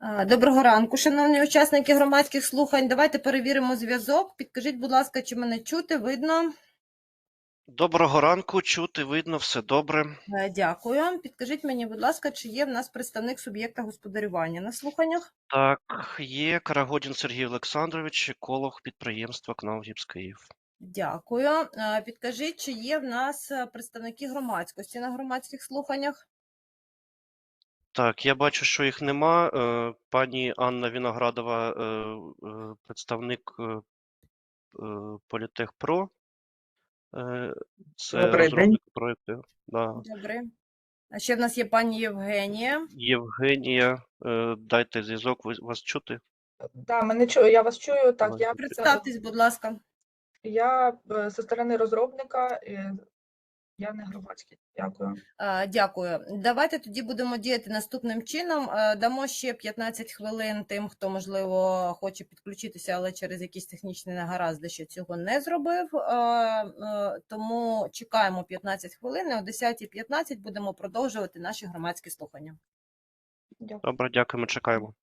Доброго ранку, шановні учасники громадських слухань. Давайте перевіримо зв'язок. Підкажіть, будь ласка, чи мене чути, видно? Доброго ранку, чути, видно, все добре. Е, Дякую. Підкажіть мені, будь ласка, чи є в нас представник суб'єкта господарювання на слуханнях? Так, є Карагодін Сергій Олександрович, еколог підприємства КНАУ «Гіпс Київ». Дякую. Е, Підкажіть, чи є в нас е, представники громадськості на громадських слуханнях? Так, я бачу, що їх нема. Е, Пані Анна Віноградова, е, е, представник Політехпро. Це Добрий день. розробник проєкту. Да. Добре. А ще в нас є пані Євгенія. Євгенія, дайте зв'язок, вас чути? Да, мене чую, я вас чую. Так, я Представтесь, будь ласка. я зі сторони розробника, я не громадський. Дякую. Дякую. Давайте тоді будемо діяти наступним чином. Дамо ще 15 хвилин тим, хто, можливо, хоче підключитися, але через якісь технічні негаразди ще цього не зробив. Тому чекаємо 15 хвилин. О 10.15 будемо продовжувати наші громадські слухання. Дякую. Добре, дякуємо, чекаємо.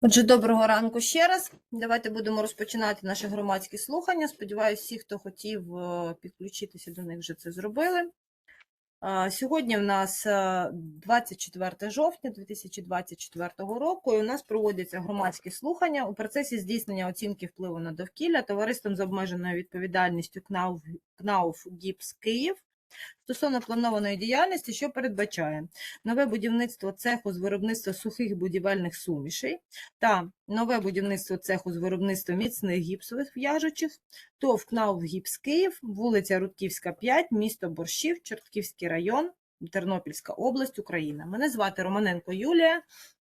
Отже, доброго ранку ще раз. Давайте будемо розпочинати наші громадські слухання. Сподіваюся, всі, хто хотів е, підключитися до них, вже це зробили. Сьогодні в нас е, 24 жовтня 2024 року, і у нас проводяться громадські слухання у процесі здійснення оцінки впливу на довкілля товариством з обмеженою відповідальністю КНАУФ ГІПС Київ стосовно планованої діяльності, що передбачає нове будівництво цеху з виробництва сухих будівельних сумішей та нове будівництво цеху з виробництва міцних гіпсових в'яжучих, ТОВ КНАУФ «Гіпс Київ», вулиця Рудківська, 5, місто Борщів, Чортківський район, Тернопільська область, Україна. Мене звати Романенко Юлія.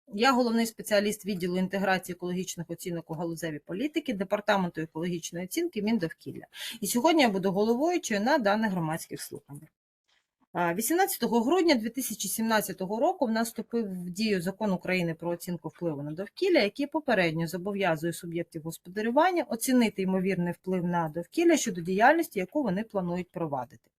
Я головний спеціаліст відділу інтеграції екологічних оцінок у галузевій політики Департаменту екологічної оцінки Міндовкілля. І сьогодні я буду головуючою на даних громадських слуханнях. 18 грудня 2017 року в нас вступив в дію закон України про оцінку впливу на довкілля, який попередньо зобов'язує суб'єктів господарювання оцінити ймовірний вплив на довкілля щодо діяльності, яку вони планують провадити.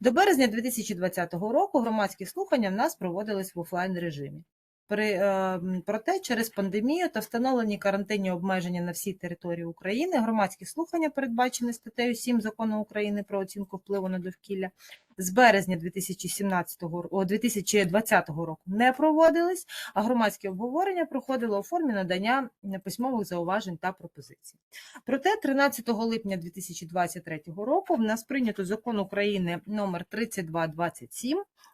До березня 2020 року громадські слухання в нас проводились в офлайн режимі. При, е, проте через пандемію та встановлені карантинні обмеження на всій території України громадські слухання, передбачені статтею 7 Закону України про оцінку впливу на довкілля, з березня 2017 ро- о, 2020 року не проводились, а громадське обговорення проходило у формі надання письмових зауважень та пропозицій. Проте 13 липня 2023 року в нас прийнято закон України номер 3227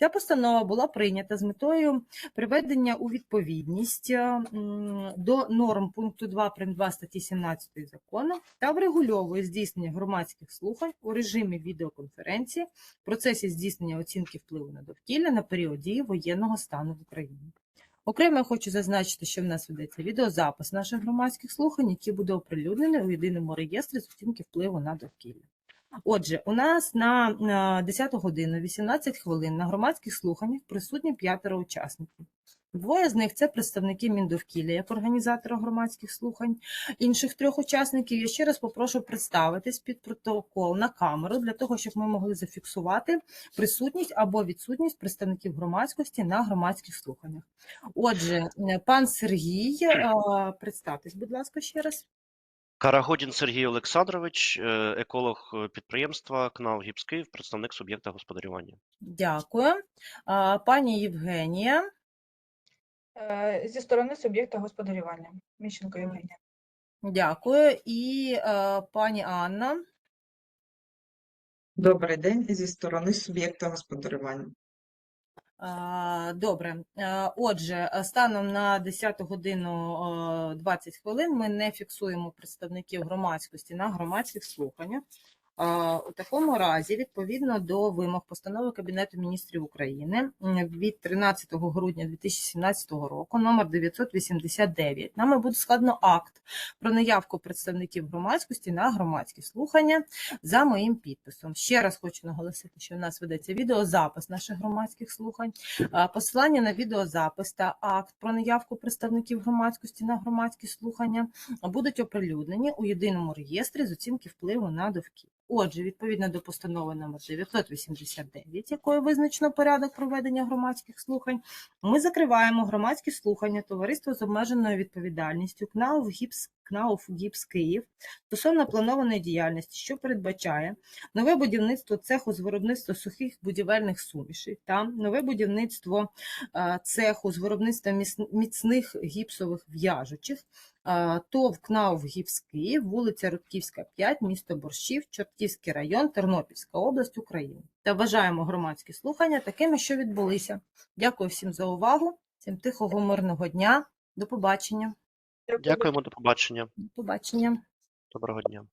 Ця постанова була прийнята з метою приведення у відповідність е, до норм пункту 2 прим. 2 статті 17 закону та врегульовує здійснення громадських слухань у режимі відеоконференції в процесі здійснення оцінки впливу на довкілля на період дії воєнного стану в Україні. Окремо я хочу зазначити, що в нас ведеться відеозапис наших громадських слухань, який буде оприлюднений у єдиному реєстрі з оцінки впливу на довкілля. Отже, у нас на на 10 годину 18 хвилин на громадських слуханнях присутні п'ятеро учасників. Двоє з них це представники Міндовкілля як організатора громадських слухань. Інших трьох учасників я ще раз попрошу представитись під протокол на камеру для того, щоб ми могли зафіксувати присутність або відсутність представників громадськості на громадських слуханнях. Отже, е, пан Сергій, е, представтесь, будь ласка, ще раз. Карагодін Сергій Олександрович, е, еколог е, підприємства КНАУ «Гіпс Київ», представник суб'єкта господарювання. Дякую. Пані Євгенія. Е, Зі сторони суб'єкта господарювання. Міщенко Євгенія. Дякую. І пані Анна. Добрий день зі сторони суб'єкта господарювання. Добре. Отже, станом на 10 годину е, 20 хвилин ми не фіксуємо представників громадськості на громадських слуханнях. У такому разі, відповідно до вимог постанови Кабінету міністрів України від 13 грудня 2017 року, номер 989, нами буде складно акт про наявку представників громадськості на громадські слухання за моїм підписом. Ще раз хочу наголосити, що в нас ведеться відеозапис наших громадських слухань. Посилання на відеозапис та акт про наявку представників громадськості на громадські слухання будуть оприлюднені у єдиному реєстрі з оцінки впливу на довкілля. Отже, відповідно до постанови номер 989, якою визначено порядок проведення громадських слухань, ми закриваємо громадські слухання товариства з обмеженою відповідальністю КНАУФ ГІПС, КНАУФ ГІПС Київ стосовно планованої діяльності, що передбачає нове будівництво цеху з виробництва сухих будівельних сумішей та нове будівництво е, цеху з виробництва міцних гіпсових в'яжучих ТОВ КНАУФ ГІПС Київ, вулиця Рудківська, 5, місто Борщів, Чортківський район, Тернопільська область, України. Та вважаємо громадські слухання такими, що відбулися. Дякую всім за увагу, всім тихого, мирного дня. До побачення. Дякуємо, до побачення. До побачення. Доброго дня.